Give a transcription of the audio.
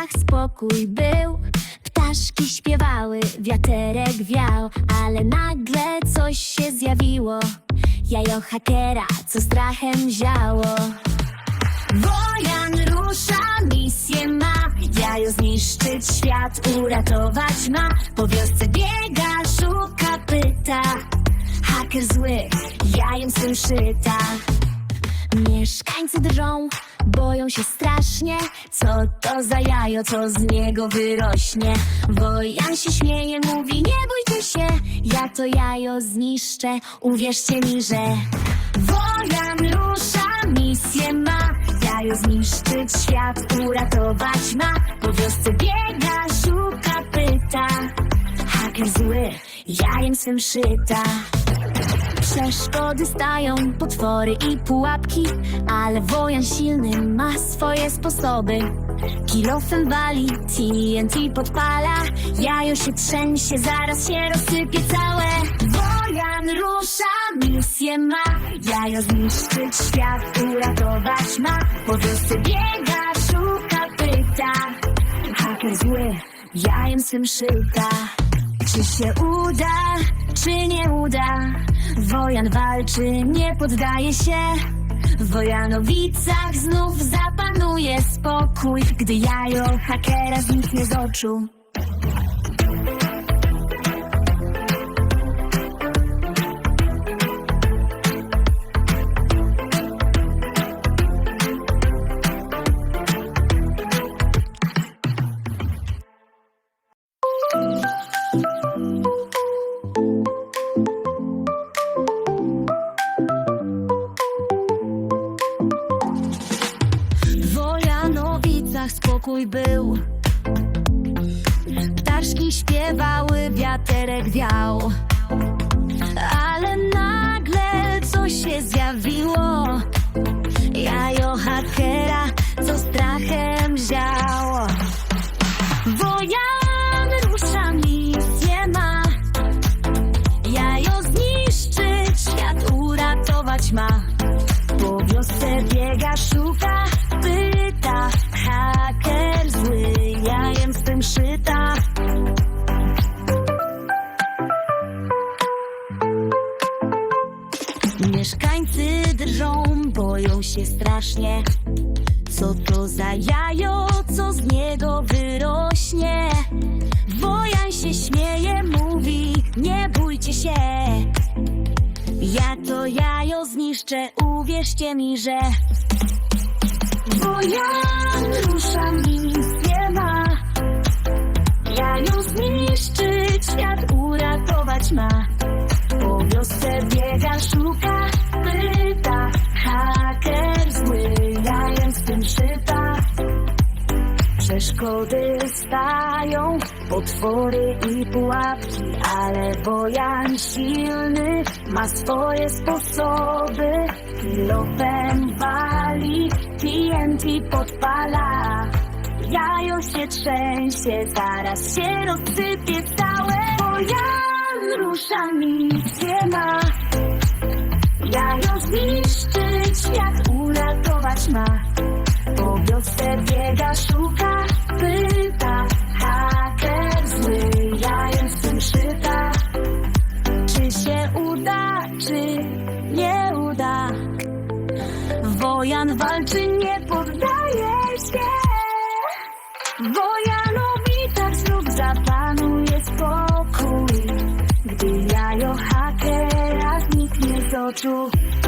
Wojanowicach spokój był. Ptaszki śpiewały, wiaterek wiał Ale nagle coś się zjawiło. Jajo hakera, co strachem ziało. Wojan rusza, misję ma. Jajo zniszczyć świat, uratować ma. Po wiosce biega, szuka, pyta. Haker zły, jajem swym szyta Mieszkańcy drżą, boją się strasznie. Co to za jajo, co z niego wyrośnie? Wojan się śmieje, mówi nie bójcie się. Ja to jajo zniszczę, uwierzcie mi, że Wojan rusza, misję ma. Jajo zniszczyć świat, uratować ma. Po wiosce biega, szuka, pyta. Haker zły, jajem swym szyta Przeszkody stają, potwory i pułapki Ale wojan silny ma swoje sposoby. Kilofem wali, TNT podpala Jajo się trzęsie, zaraz się rozsypie całe. Wojan rusza, misję ma Jajo zniszczyć świat, uratować ma. Po wiosce biega, szuka, pyta. Haker zły, jajem swym szyta czy się uda, czy nie uda? Wojan walczy, nie poddaje się. W Wojanowicach znów zapanuje spokój, gdy jajo hakera zniknie z oczu. Spokój był. Ptaszki śpiewały, wiaterek wiał. Ale nagle coś się zjawiło. Jajo hakera, co strachem ziało. Wojan rusza, misję ma. Jajo zniszczyć, świat uratować ma. Po wiosce biega, szuka, pyta zły, tym szyta. Mieszkańcy drżą, boją się strasznie. Co to za jajo, co z niego wyrośnie? Wojan się śmieje, mówi, nie bójcie się. Ja to jajo zniszczę, uwierzcie mi, że Wojan Po wiosce biega, szuka, pyta Haker zły, jajem z tym szyta Przeszkody stają, potwory i pułapki, ale wojan silny ma swoje sposoby. Kilofem wali, TNT podpala. Jajo się trzęsie, zaraz się rozsypie całe. Wojan rusza, misję ma. Jajo zniszczyć, świat uratować ma. Po wiosce biega, szuka, pyta Haker zły, jajem z tym szyta Czy się uda, czy nie uda Wojan walczy, nie poddaje się Wojanowicach spokój Gdy